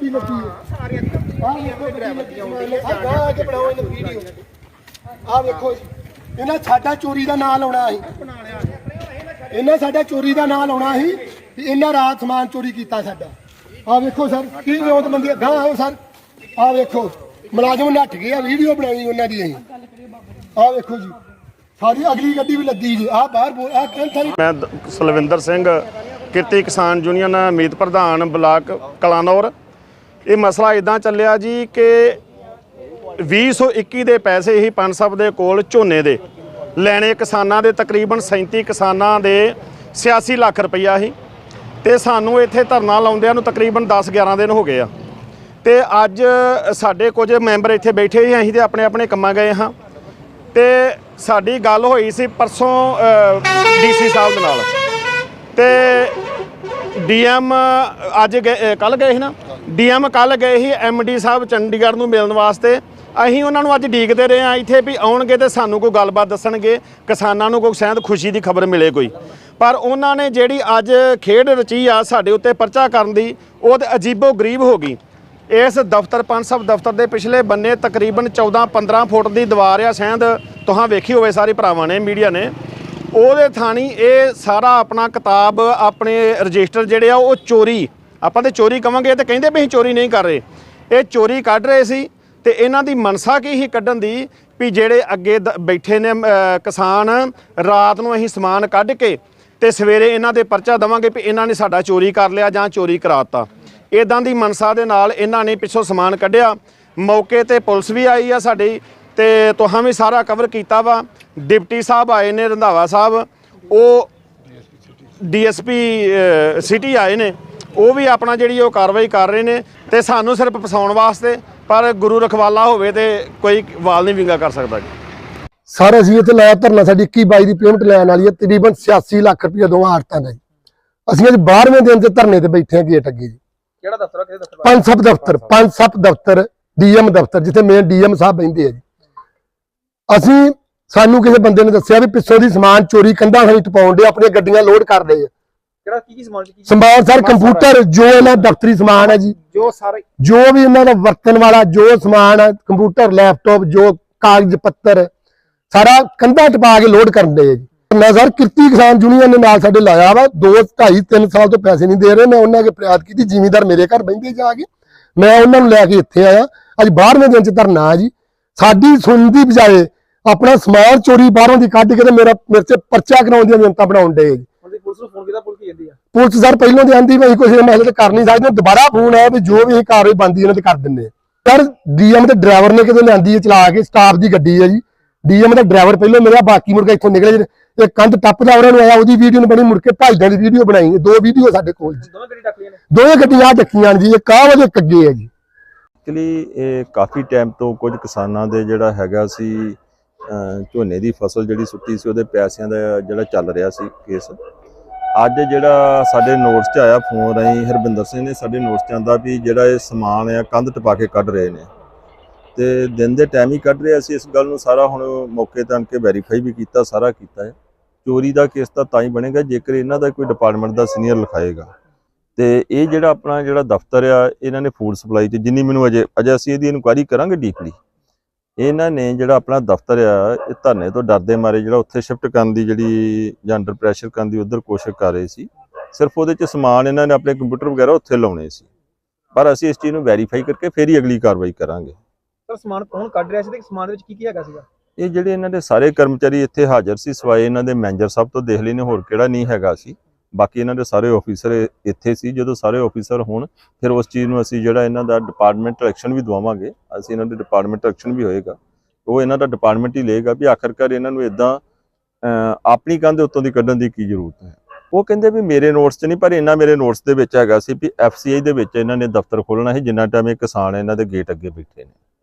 ਗੱਡੀ ਲੱਗੀ ਹੈ ਸਾਰੀਆਂ ਵੇਖੋ ਡਰਾਈਵਰ ਦੀਆਂ ਆ ਕੇ ਬਣਾਓ ਇਹਨੂੰ ਵੀਡੀਓ। ਆਹ ਵੇਖੋ ਜੀ ਇਹਨਾਂ ਸਾਡਾ ਚੋਰੀ ਦਾ ਨਾਂ ਲਾਉਣਾ ਸੀ। ਇਹਨਾਂ ਸਾਡਾ ਚੋਰੀ ਦਾ ਨਾਂ ਲਾਉਣਾ ਸੀ ਵੀ ਇਹਨਾਂ ਰਾਤ ਸਮਾਨ ਚੋਰੀ ਕੀਤਾ ਸਾਡਾ। ਆਹ ਵੇਖੋ ਸਰ ਕੀ ਵਿਉਂਤ ਬੰਦੀ ਗਾਂ ਆਓ ਸਰ। ਆਹ ਵੇਖੋ ਮੁਲਾਜ਼ਮ ਨੱਠ ਗਏ ਆ ਵੀਡੀਓ ਬਣਾਈ ਉਹਨਾਂ ਦੀ ਅਸੀਂ। ਆਹ ਵੇਖੋ ਜੀ ਸਾਰੀ ਅਗਲੀ ਗੱਡੀ ਵੀ ਲੱਗੀ ਜੀ। ਆਹ ਬਾਹਰ ਬੋਲ ਆਹ ਕਿੰਨ ਸਾਰੀ ਮੈਂ ਸੁਲਵਿੰਦਰ ਸਿੰਘ ਕਿਰਤੀ ਕਿਸਾਨ ਯੂਨੀਅਨ ਮੀਤ ਪ੍ਰਧਾਨ ਬਲਾਕ ਕਲਾਨੌਰ। ਇਹ ਮਸਲਾ ਇਦਾਂ ਚੱਲਿਆ ਜੀ ਕਿ 2021 ਦੇ ਪੈਸੇ ਹੀ ਪੰਜ ਸਭ ਦੇ ਕੋਲ ਝੋਨੇ ਦੇ। ਲੈਣੇ ਕਿਸਾਨਾਂ ਦੇ ਤਕਰੀਬਨ 37 ਕਿਸਾਨਾਂ ਦੇ 86 ਲੱਖ ਰੁਪਈਆ ਸੀ ਤੇ ਸਾਨੂੰ ਇੱਥੇ ਧਰਨਾ ਲਾਉਂਦਿਆਂ ਨੂੰ ਤਕਰੀਬਨ 10 11 ਦਿਨ ਹੋ ਗਏ ਆ। ਤੇ ਅੱਜ ਸਾਡੇ ਕੁਝ ਮੈਂਬਰ ਇੱਥੇ ਬੈਠੇ ਹੀ ਅਸੀਂ ਤੇ ਆਪਣੇ ਆਪਣੇ ਕੰਮਾਂ ਗਏ ਹਾਂ। ਤੇ ਸਾਡੀ ਗੱਲ ਹੋਈ ਸੀ ਪਰਸੋਂ ਡੀਸੀ ਸਾਹਿਬ ਦੇ ਨਾਲ। ਤੇ ਡੀਐਮ ਅੱਜ ਕੱਲ ਗਏ ਸੀ ਨਾ? ਡੀਐਮ ਕੱਲ ਗਏ ਸੀ ਐਮਡੀ ਸਾਹਿਬ ਚੰਡੀਗੜ੍ਹ ਨੂੰ ਮਿਲਣ ਵਾਸਤੇ। ਅਸੀਂ ਉਹਨਾਂ ਨੂੰ ਅੱਜ ਡੀਕਦੇ ਰਹੇ ਆ ਇੱਥੇ ਵੀ ਆਉਣਗੇ ਤੇ ਸਾਨੂੰ ਕੋਈ ਗੱਲਬਾਤ ਦੱਸਣਗੇ, ਕਿਸਾਨਾਂ ਨੂੰ ਕੋਈ ਸ਼ਾਇਦ ਖੁਸ਼ੀ ਦੀ ਖਬਰ ਮਿਲੇ ਕੋਈ। ਪਰ ਉਹਨਾਂ ਨੇ ਜਿਹੜੀ ਅੱਜ ਖੇਡ ਰਚੀ ਆ ਸਾਡੇ ਉੱਤੇ ਪਰਚਾ ਕਰਨ ਦੀ, ਉਹ ਤੇ ਅਜੀਬੋ ਗਰੀਬ ਹੋ ਗਈ। ਇਸ ਦਫ਼ਤਰ, ਪੰਜ ਸਭ ਦਫ਼ਤਰ ਦੇ ਪਿਛਲੇ ਬੰਨੇ ਤਕਰੀਬਨ 14 15 ਫੁੱਟ ਦੀ ਦੀਵਾਰ ਆ ਸ਼ਾਇਦ ਤੁਹਾਂ ਵੇਖੀ ਹੋਵੇ ਸਾਰੇ ਭਰਾਵਾਂ ਨੇ, ਮੀਡੀਆ ਨੇ। ਉਹਦੇ ਥਾਣੀ ਇਹ ਸਾਰਾ ਆਪਣਾ ਕਿਤਾਬ, ਆਪਣੇ ਰਜਿਸਟਰ ਜਿਹੜੇ ਆ, ਉਹ ਚੋਰੀ, ਆਪਾਂ ਤੇ ਚੋਰੀ ਕਵਾਂਗੇ ਤੇ ਕਹਿੰਦੇ ਵੀ ਅਸੀਂ ਚੋਰੀ ਨਹੀਂ ਕਰ ਰਹੇ। ਇਹ ਚੋਰੀ ਕੱਢ ਰਹੇ ਸੀ ਤੇ ਇਹਨਾਂ ਦੀ ਮਨਸਾ ਕੀ ਹੀ ਕੱਢਣ ਦੀ ਵੀ ਜਿਹੜੇ ਅੱਗੇ ਦ- ਬੈਠੇ ਨੇ ਕਿਸਾਨ, ਰਾਤ ਨੂੰ ਅਸੀਂ ਸਮਾਨ ਕੱਢ ਕੇ ਤੇ ਸਵੇਰੇ ਇਹਨਾਂ ਦੇ ਪਰਚਾ ਦਵਾਂਗੇ ਵੀ ਇਹਨਾਂ ਨੇ ਸਾਡਾ ਚੋਰੀ ਕਰ ਲਿਆ ਜਾਂ ਚੋਰੀ ਕਰਾਤਾ। ਇਦਾਂ ਦੀ ਮਨਸਾ ਦੇ ਨਾਲ ਇਹਨਾਂ ਨੇ ਪਿੱਛੋਂ ਸਮਾਨ ਕੱਢਿਆ। ਮੌਕੇ ਤੇ ਪੁਲਿਸ ਵੀ ਆਈ ਆ ਸਾਡੀ ਤੇ ਤੁਹਾਂ ਵੀ ਸਾਰਾ ਕਵਰ ਕੀਤਾ ਵਾ। ਡਿਪਟੀ ਸਾਹਿਬ ਆਏ ਨੇ ਰੰਧਾਵਾ ਸਾਹਿਬ। ਉਹ ਡੀਐਸਪੀ ਸਿਟੀ ਆਏ ਨੇ। ਉਹ ਵੀ ਆਪਣਾ ਜਿਹੜੀ ਉਹ ਕਾਰਵਾਈ ਕਰ ਰਹੇ ਨੇ ਤੇ ਸਾਨੂੰ ਸਿਰਫ ਫਸਾਉਣ ਵਾਸਤੇ ਪਰ ਗੁਰੂ ਰਖਵਾਲਾ ਹੋਵੇ ਤੇ ਕੋਈ ਵਾਲ ਨਹੀਂ ਵਿੰਗਾ ਕਰ ਸਕਦਾ ਜੀ। ਸਰ ਅਸੀਂ ਇੱਥੇ ਲਾਇਆ ਧਰਨਾ ਸਾਡੀ 21 22 ਦੀ ਪੇਮੈਂਟ ਲੈਣ ਵਾਲੀ ਹੈ ਤਕਰੀਬਨ 86 ਲੱਖ ਰੁਪਏ ਦੋਵਾਂ ਆੜਤਾਂ ਦਾ ਜੀ। ਅਸੀਂ ਅੱਜ 12ਵੇਂ ਦਿਨ ਤੇ ਧਰਨੇ ਤੇ ਬੈਠੇ ਹਾਂ ਗੇਟ ਅੱਗੇ ਜੀ। ਕਿਹੜਾ ਦਫ਼ਤਰ ਆ ਕਿਹਦੇ ਦਫ਼ਤਰ ਪੰਜ ਸੱਤ ਦਫ਼ਤਰ ਪੰਜ ਸੱਤ ਦਫ਼ਤਰ ਡੀਐਮ ਦਫ਼ਤਰ ਜਿੱਥੇ ਮੇਨ ਡੀਐਮ ਸਾਹਿਬ ਬੈਠਦੇ ਆ ਜੀ। ਅਸੀਂ ਸਾਨੂੰ ਕਿਸੇ ਬੰਦੇ ਨੇ ਦੱਸਿਆ ਵੀ ਪਿੱਛੋਂ ਦੀ ਸਮਾਨ ਚੋਰੀ ਕੰਧਾਂ ਹੇਠ ਟਪਾਉਣ ਦੇ ਆਪਣੀਆਂ ਗੱਡੀਆਂ ਲੋਡ ਕਰਦੇ ਆ। ਕਿਹੜਾ ਕੀ ਕੀ ਸਮਾਨ ਚ ਕੀ ਸਮਾਨ ਸਰ ਕੰਪਿਊਟਰ ਜੋ ਇਹਨਾਂ ਦਫ਼ਤਰੀ ਸਮਾਨ ਹੈ ਜੀ। ਜੋ ਸਾਰੇ ਜੋ ਵੀ ਇਹਨਾਂ ਦਾ ਵਰਤਣ ਵਾਲਾ ਜੋ ਸਮਾਨ ਹੈ ਕੰਪਿਊਟਰ ਲੈਪਟਾਪ ਜੋ ਕਾਗਜ਼ ਪੱਤਰ ਸਾਰਾ ਕੰਧਾ ਟਪਾ ਕੇ ਲੋਡ ਕਰਨ ਦੇ ਜੀ। ਮੈਂ ਸਰ ਕਿਰਤੀ ਕਿਸਾਨ ਯੂਨੀਅਨ ਨੇ ਨਾਲ ਸਾਡੇ ਲਾਇਆ ਵਾ 2 2.5 3 ਸਾਲ ਤੋਂ ਪੈਸੇ ਨਹੀਂ ਦੇ ਰਹੇ ਮੈਂ ਉਹਨਾਂ ਕੇ ਫਰਿਆਦ ਕੀਤੀ ਜ਼ਿਮੀਂਦਾਰ ਮੇਰੇ ਘਰ ਬੈਠੇ ਜਾ ਕੇ ਮੈਂ ਉਹਨਾਂ ਨੂੰ ਲੈ ਕੇ ਇੱਥੇ ਆਇਆ। ਅੱਜ 12ਵੇਂ ਦਿਨ ਚ ਧਰਨਾ ਆ ਜੀ। ਸਾਡੀ ਸੁਣਨ ਦੀ ਬਜਾਏ ਆਪਣਾ ਸਮਾਨ ਚੋਰੀ ਬਾਹਰੋਂ ਦੀ ਕੱਢ ਕੇ ਤੇ ਮੇਰਾ ਮੇਰੇ ਤੇ ਪਰਚਾ ਕਰਾਉਣ ਦੀਆਂ ਮਿਹਨਤਾਂ ਬਣਾਉਣ ਦੇ ਦੀ ਪੁਲਿਸ ਨੂੰ ਫੋਨ ਕੀਤਾ ਪੁਲਿਸ ਕੀ ਕਹਿੰਦੀ ਆ? ਪੁਲਿਸ ਸਰ ਪਹਿਲਾਂ ਦੇ ਆਂਦੀ ਵੀ ਕੁਝ ਮਸਲੇ ਤੇ ਕਰ ਨਹੀਂ ਸਕਦੇ ਦੁਬਾਰਾ ਫੋਨ ਆਇਆ ਵੀ ਜੋ ਵੀ ਇਹ ਕਾਰਵਾਈ ਬੰਦੀ ਇਹਨਾਂ ਤੇ ਕਰ ਦਿੰਦੇ ਸਰ ਡੀਐਮ ਦੇ ਡਰਾਈਵਰ ਨੇ ਕਿਤੇ ਲਿਆਂਦੀ ਹੈ ਚਲਾ ਕੇ ਸਟਾਫ ਦੀ ਗੱਡੀ ਹੈ ਜੀ। ਡੀਐਮ ਦਾ ਡਰਾਈਵਰ ਪਹਿਲਾਂ ਮਿਲਿਆ ਬਾਕੀ ਮੁੜ ਕੇ ਇੱਥੋਂ ਨਿਕਲੇ ਇਹ ਕੰਧ ਟੱਪਦਾ ਉਹਨਾਂ ਨੂੰ ਆਇਆ ਉਹਦੀ ਵੀਡੀਓ ਨੂੰ ਬਣੀ ਮੁੜ ਕੇ ਭਾਈਦਾਂ ਦੀ ਵੀਡੀਓ ਬਣਾਈ ਦੋ ਵੀਡੀਓ ਸਾਡੇ ਕੋਲ ਜੀ। ਦੋਵੇਂ ਗੱਡੀ ਨੇ? ਦੋਵੇਂ ਗੱਡੀਆਂ ਡੱਕੀਆਂ ਨੇ ਜੀ ਇੱਕ ਆਹ ਵਜੇ ਕੱਗੇ ਹੈ ਜੀ। ਐਕਚੁਅਲੀ ਇਹ ਕਾਫੀ ਟਾਈਮ ਤੋਂ ਕੁਝ ਕਿਸਾਨਾਂ ਦੇ ਜਿਹੜਾ ਹੈਗਾ ਸੀ ਝੋਨੇ ਦੀ ਫਸਲ ਜਿਹੜੀ ਸੁੱਤੀ ਸੀ, ਉਹਦੇ ਪੈਸਿਆਂ ਦਾ ਜਿਹੜਾ ਚੱਲ ਰਿਹਾ ਸੀ ਕੇਸ। ਅੱਜ ਜਿਹੜਾ ਸਾਡੇ ਨੋਟਸ 'ਚ ਆਇਆ ਫੋਨ ਰਾਹੀਂ ਹਰਬਿੰਦਰ ਸਿੰਘ ਨੇ ਸਾਡੇ ਨੋਟਸ 'ਚ ਆਂਦਾ ਵੀ ਜਿਹੜਾ ਇਹ ਸਮਾਨ ਆ, ਕੰਧ ਟਪਾ ਕੇ ਕੱਢ ਰਹੇ ਨੇ। ਤੇ ਦਿਨ ਦੇ ਟਾਈਮ ਹੀ ਕੱਢ ਰਿਹਾ ਸੀ ਇਸ ਗੱਲ ਨੂੰ ਸਾਰਾ ਹੁਣ ਮੌਕੇ ਤੇ ਆਣ ਕੇ ਵੈਰੀਫਾਈ ਵੀ ਕੀਤਾ, ਸਾਰਾ ਕੀਤਾ ਹੈ। ਚੋਰੀ ਦਾ ਕੇਸ ਤਾਂ ਤਾਂ ਹੀ ਬਣੇਗਾ, ਜੇਕਰ ਇਹਨਾਂ ਦਾ ਕੋਈ ਡਿਪਾਰਟਮੈਂਟ ਦਾ ਸੀਨੀਅਰ ਲਿਖਾਏਗਾ। ਤੇ ਇਹ ਜਿਹੜਾ ਆਪਣਾ ਜਿਹੜਾ ਦਫ਼ਤਰ ਆ, ਇਹਨਾਂ ਨੇ ਫੂਡ ਸਪਲਾਈ ਤੇ ਜਿੰਨੀ ਮੈਨੂੰ ਅਜੇ ਅਜੇ ਅਸੀਂ ਇਹਦੀ ਇਨਕੁਆਇਰੀ ਕਰਾਂਗੇ ਡੀਪਲੀ ਇਹਨਾਂ ਨੇ ਜਿਹੜਾ ਆਪਣਾ ਦਫ਼ਤਰ ਆ ਇਹ ਧਰਨੇ ਤੋਂ ਡਰਦੇ ਮਾਰੇ ਜਿਹੜਾ ਉੱਥੇ ਸ਼ਿਫਟ ਕਰਨ ਦੀ ਜਿਹੜੀ ਜਾਂ ਅੰਡਰ ਪ੍ਰੈਸ਼ਰ ਕਰਨ ਦੀ ਉਧਰ ਕੋਸ਼ਿਸ਼ ਕਰ ਰਹੇ ਸੀ। ਸਿਰਫ ਉਹਦੇ ਚ ਸਮਾਨ ਇਹਨਾਂ ਨੇ ਆਪਣੇ ਕੰਪਿਊਟਰ ਵਗੈਰਾ ਉੱਥੇ ਲਾਉਣੇ ਸੀ। ਪਰ ਅਸੀਂ ਇਸ ਚੀਜ਼ ਨੂੰ ਵੈਰੀਫਾਈ ਕਰਕੇ ਫਿਰ ਹੀ ਅਗਲੀ ਕਾਰਵਾਈ ਕਰਾਂਗੇ। ਸਰ ਸਮਾਨ ਕੌਣ ਕੱਢ ਰਿਹਾ ਸੀ ਤੇ ਸਮਾਨ ਦੇ ਵਿੱਚ ਕੀ ਕੀ ਹੈਗਾ ਸੀਗਾ? ਇਹ ਜਿਹੜੇ ਇਹਨਾਂ ਦੇ ਸਾਰੇ ਕਰਮਚਾਰੀ ਇੱਥੇ ਹਾਜ਼ਰ ਸੀ ਸਵਾਏ ਇਹਨਾਂ ਦੇ ਮੈਨੇਜਰ ਸਾਹਿਬ ਤੋਂ ਦੇਖ ਲੈਨੇ ਹੋਰ ਕਿਹੜਾ ਨਹੀਂ ਹੈਗਾ ਸੀ। ਬਾਕੀ ਇਹਨਾਂ ਦੇ ਸਾਰੇ ਆਫੀਸਰ ਇੱਥੇ ਸੀ, ਜਦੋਂ ਸਾਰੇ ਆਫੀਸਰ ਹੋਣ, ਫਿਰ ਉਸ ਚੀਜ਼ ਨੂੰ ਅਸੀਂ ਜਿਹੜਾ ਇਹਨਾਂ ਦਾ ਡਿਪਾਰਟਮੈਂਟ ਐਕਸ਼ਨ ਵੀ ਦਵਾਵਾਂਗੇ, ਅਸੀਂ ਇਹਨਾਂ ਦੇ ਡਿਪਾਰਟਮੈਂਟ ਐਕਸ਼ਨ ਵੀ ਹੋਏਗਾ, ਉਹ ਇਹਨਾਂ ਦਾ ਡਿਪਾਰਟਮੈਂਟ ਹੀ ਲਏਗਾ ਵੀ ਆਖਰਕਾਰ ਇਹਨਾਂ ਨੂੰ ਇਦਾਂ ਆਪਣੀ ਕੰਧ ਉੱਤੋਂ ਦੀ ਕੱਢਣ ਦੀ ਕੀ ਜ਼ਰੂਰਤ ਹੈ। ਉਹ ਕਹਿੰਦੇ ਵੀ ਮੇਰੇ ਨੋਟਸ 'ਚ ਨਹੀਂ, ਪਰ ਇਹਨਾਂ ਮੇਰੇ ਨੋਟਸ ਦੇ ਵਿੱਚ ਹੈਗਾ ਸੀ ਵੀ ਐਫਸੀਆਈ ਦੇ ਵਿੱਚ ਇਹਨਾਂ ਨੇ ਦਫ਼ਤਰ ਖੋਲਣਾ ਸੀ, ਜਿੰਨਾ ਟਾਈਮ ਇਹ ਕਿਸਾਨ ਇਹਨਾਂ ਦੇ ਗੇਟ ਅੱਗੇ ਬੈਠੇ ਨੇ।